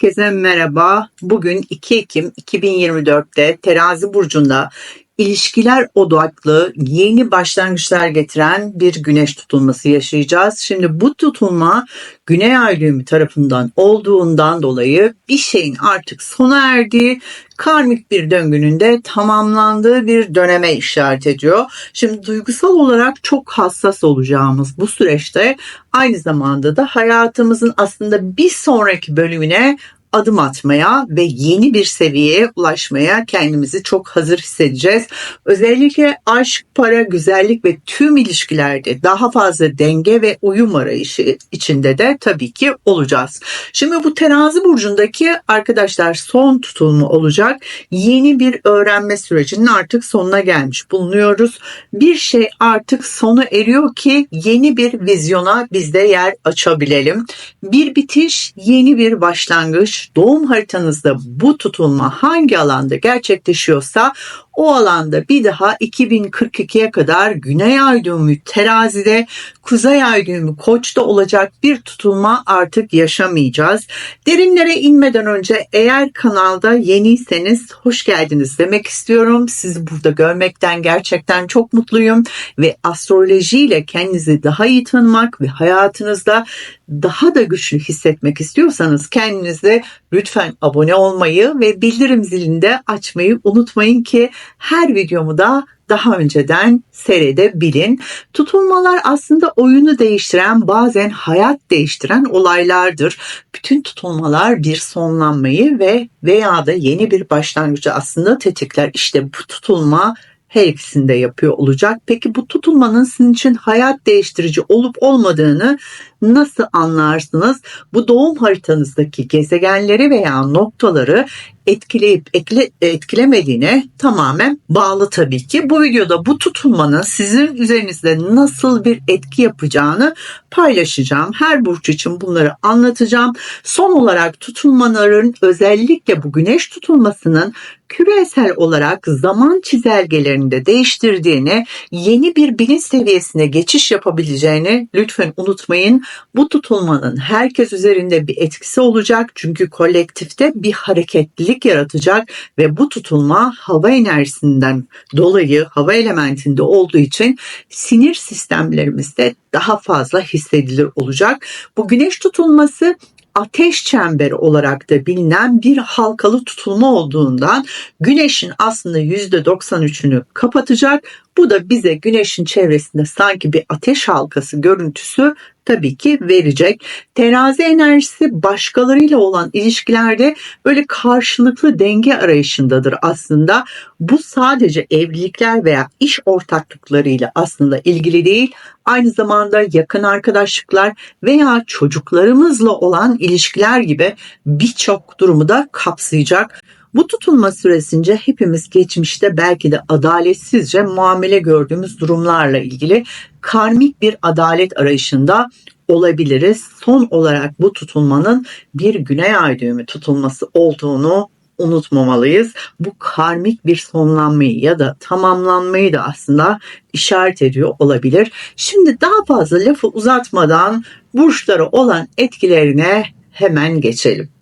Herkese merhaba. Bugün 2 Ekim 2024'te Terazi burcunda ilişkiler odaklı yeni başlangıçlar getiren bir güneş tutulması yaşayacağız. Şimdi bu tutulma Güney Ay düğümü tarafından olduğundan dolayı bir şeyin artık sona erdiği, karmik bir döngünün de tamamlandığı bir döneme işaret ediyor. Şimdi duygusal olarak çok hassas olacağımız bu süreçte aynı zamanda da hayatımızın aslında bir sonraki bölümüne adım atmaya ve yeni bir seviyeye ulaşmaya kendimizi çok hazır hissedeceğiz. Özellikle aşk, para, güzellik ve tüm ilişkilerde daha fazla denge ve uyum arayışı içinde de tabii ki olacağız. Şimdi bu terazi burcundaki arkadaşlar son tutulma olacak. Yeni bir öğrenme sürecinin artık sonuna gelmiş bulunuyoruz. Bir şey artık sonu eriyor ki yeni bir vizyona biz de yer açabilelim. Bir bitiş, yeni bir başlangıç doğum haritanızda bu tutulma hangi alanda gerçekleşiyorsa o alanda bir daha 2042'ye kadar Güney Ay düğümü terazide, Kuzey Ay düğümü koçta olacak bir tutulma artık yaşamayacağız. Derinlere inmeden önce eğer kanalda yeniyseniz hoş geldiniz demek istiyorum. Sizi burada görmekten gerçekten çok mutluyum ve astrolojiyle kendinizi daha iyi tanımak ve hayatınızda daha da güçlü hissetmek istiyorsanız kendinize lütfen abone olmayı ve bildirim zilini de açmayı unutmayın ki her videomu da daha önceden seyredebilin. Tutulmalar aslında oyunu değiştiren bazen hayat değiştiren olaylardır. Bütün tutulmalar bir sonlanmayı ve veya da yeni bir başlangıcı aslında tetikler. İşte bu tutulma her ikisini de yapıyor olacak. Peki bu tutulmanın sizin için hayat değiştirici olup olmadığını nasıl anlarsınız? Bu doğum haritanızdaki gezegenleri veya noktaları etkileyip ekle, etkilemediğine tamamen bağlı tabii ki. Bu videoda bu tutulmanın sizin üzerinizde nasıl bir etki yapacağını paylaşacağım. Her burç için bunları anlatacağım. Son olarak tutulmaların özellikle bu güneş tutulmasının küresel olarak zaman çizelgelerinde değiştirdiğini, yeni bir bilinç seviyesine geçiş yapabileceğini lütfen unutmayın. Bu tutulmanın herkes üzerinde bir etkisi olacak çünkü kolektifte bir hareketlilik yaratacak ve bu tutulma hava enerjisinden dolayı hava elementinde olduğu için sinir sistemlerimizde daha fazla hissedilir olacak. Bu güneş tutulması ateş çemberi olarak da bilinen bir halkalı tutulma olduğundan güneşin aslında %93'ünü kapatacak. Bu da bize güneşin çevresinde sanki bir ateş halkası görüntüsü tabii ki verecek. Terazi enerjisi başkalarıyla olan ilişkilerde böyle karşılıklı denge arayışındadır aslında. Bu sadece evlilikler veya iş ortaklıklarıyla aslında ilgili değil. Aynı zamanda yakın arkadaşlıklar veya çocuklarımızla olan ilişkiler gibi birçok durumu da kapsayacak. Bu tutulma süresince hepimiz geçmişte belki de adaletsizce muamele gördüğümüz durumlarla ilgili karmik bir adalet arayışında olabiliriz. Son olarak bu tutulmanın bir güney ay düğümü tutulması olduğunu unutmamalıyız. Bu karmik bir sonlanmayı ya da tamamlanmayı da aslında işaret ediyor olabilir. Şimdi daha fazla lafı uzatmadan burçlara olan etkilerine hemen geçelim.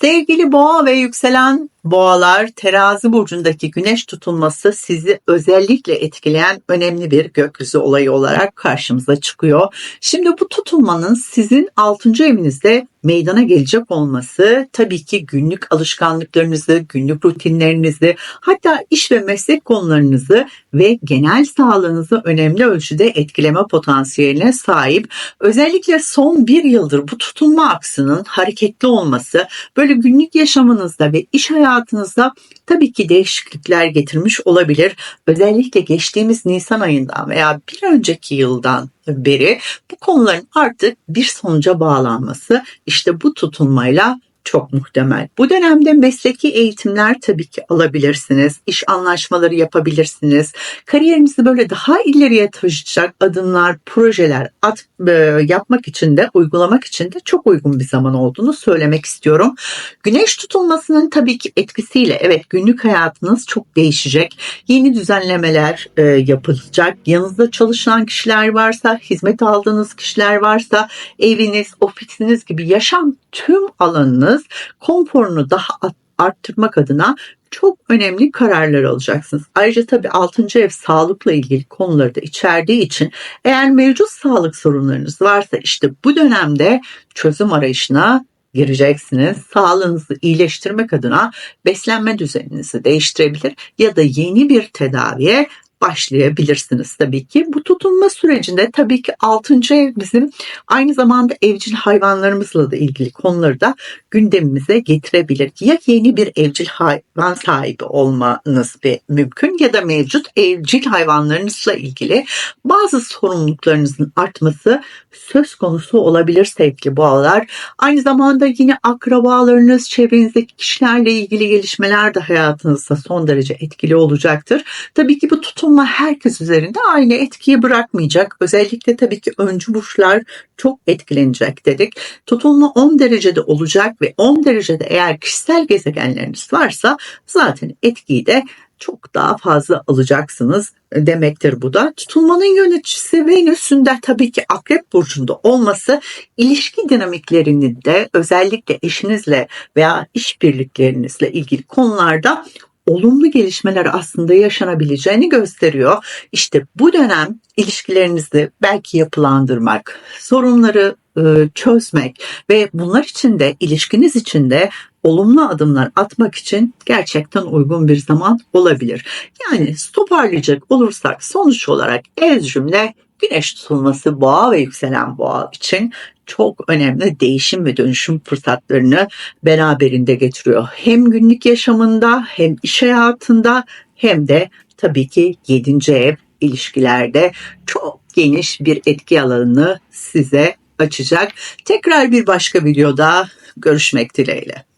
Sevgili boğa ve yükselen boğalar terazi burcundaki güneş tutulması sizi özellikle etkileyen önemli bir gökyüzü olayı olarak karşımıza çıkıyor. Şimdi bu tutulmanın sizin 6. evinizde meydana gelecek olması tabii ki günlük alışkanlıklarınızı, günlük rutinlerinizi, hatta iş ve meslek konularınızı ve genel sağlığınızı önemli ölçüde etkileme potansiyeline sahip. Özellikle son bir yıldır bu tutulma aksının hareketli olması böyle günlük yaşamınızda ve iş hayatınızda tabii ki değişiklikler getirmiş olabilir. Özellikle geçtiğimiz Nisan ayından veya bir önceki yıldan beri bu konuların artık bir sonuca bağlanması işte bu tutulmayla çok muhtemel. Bu dönemde mesleki eğitimler tabii ki alabilirsiniz. İş anlaşmaları yapabilirsiniz. Kariyerinizi böyle daha ileriye taşıyacak adımlar, projeler at, e, yapmak için de, uygulamak için de çok uygun bir zaman olduğunu söylemek istiyorum. Güneş tutulmasının tabii ki etkisiyle evet günlük hayatınız çok değişecek. Yeni düzenlemeler e, yapılacak. Yanınızda çalışan kişiler varsa, hizmet aldığınız kişiler varsa, eviniz, ofisiniz gibi yaşam tüm alanınız alacaksınız. Konforunu daha arttırmak adına çok önemli kararlar alacaksınız. Ayrıca tabii 6. ev sağlıkla ilgili konuları da içerdiği için eğer mevcut sağlık sorunlarınız varsa işte bu dönemde çözüm arayışına gireceksiniz. Sağlığınızı iyileştirmek adına beslenme düzeninizi değiştirebilir ya da yeni bir tedaviye başlayabilirsiniz tabii ki. Bu tutunma sürecinde tabii ki 6. ev bizim aynı zamanda evcil hayvanlarımızla da ilgili konuları da gündemimize getirebilir. Ya yeni bir evcil hayvan sahibi olmanız bir mümkün ya da mevcut evcil hayvanlarınızla ilgili bazı sorumluluklarınızın artması söz konusu olabilir sevgili boğalar. Aynı zamanda yine akrabalarınız, çevrenizdeki kişilerle ilgili gelişmeler de hayatınızda son derece etkili olacaktır. Tabii ki bu tutunma herkes üzerinde aynı etkiyi bırakmayacak. Özellikle tabii ki öncü burçlar çok etkilenecek dedik. Tutulma 10 derecede olacak ve 10 derecede eğer kişisel gezegenleriniz varsa zaten etkiyi de çok daha fazla alacaksınız demektir bu da. Tutulmanın yöneticisi Venüs'ün de tabii ki Akrep Burcu'nda olması ilişki dinamiklerini de özellikle eşinizle veya işbirliklerinizle ilgili konularda olumlu gelişmeler aslında yaşanabileceğini gösteriyor. İşte bu dönem ilişkilerinizi belki yapılandırmak, sorunları e, çözmek ve bunlar için de ilişkiniz için de olumlu adımlar atmak için gerçekten uygun bir zaman olabilir. Yani toparlayacak olursak sonuç olarak ez cümle güneş tutulması boğa ve yükselen boğa için çok önemli değişim ve dönüşüm fırsatlarını beraberinde getiriyor. Hem günlük yaşamında hem iş hayatında hem de tabii ki 7. ev ilişkilerde çok geniş bir etki alanını size açacak. Tekrar bir başka videoda görüşmek dileğiyle.